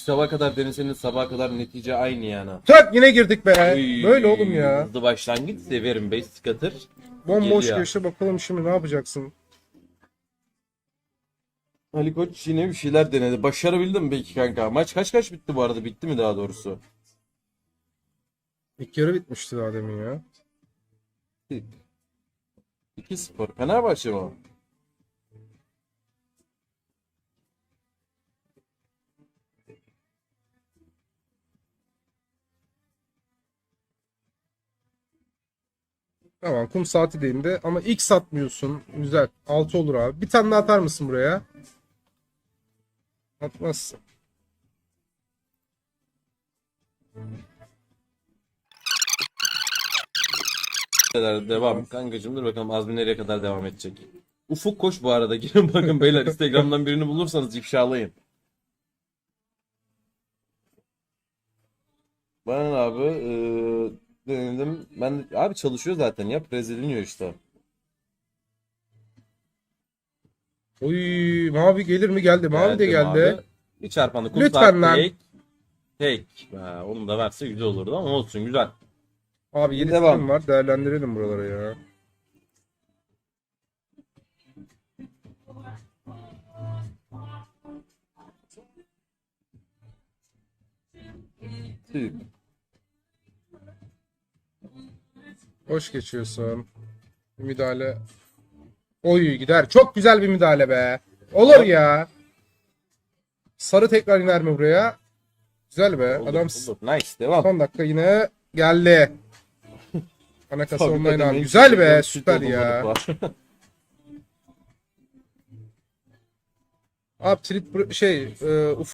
sabah kadar deneseniz sabaha kadar netice aynı yani. Tak yine girdik be. Uy, Böyle oğlum ya. Hızlı başlangıç severim. Basic atır. Bomboş geliyor. köşe bakalım şimdi ne yapacaksın? Ali Koç yine bir şeyler denedi. Başarabildi mi peki kanka? Maç kaç kaç bitti bu arada? Bitti mi daha doğrusu? İlk yarı bitmişti daha demin ya. 2-0. Fenerbahçe mi? Tamam kum saati de ama ilk satmıyorsun. Güzel. 6 olur abi. Bir tane daha atar mısın buraya? Atmazsın. kadar devam. Kankacığım dur bakalım Azmi nereye kadar devam edecek. Ufuk koş bu arada. Girin bakın beyler Instagram'dan birini bulursanız ifşalayın. Ben abi eee, denedim. Ben abi çalışıyor zaten ya. Prez ediliyor işte. Oy mavi gelir mi? Geldi. Mavi de geldi. abi. Bir çarpanı kum Lütfen lan. tek. Tek. Ha, onu da verse güzel olurdu ama olsun güzel. Abi 7 Devam. film var. Değerlendirelim buraları ya. Tüh. Hoş geçiyorsun. Bir müdahale. Oy gider. Çok güzel bir müdahale be. Olur ya. Sarı tekrar iner mi buraya? Güzel be. Olur, Adam olur. Nice devam. son dakika yine geldi. Ana kasa Tabii online dedim, abi. en Güzel be. Süper ya. olmadık var. Abi bur- şey e, uf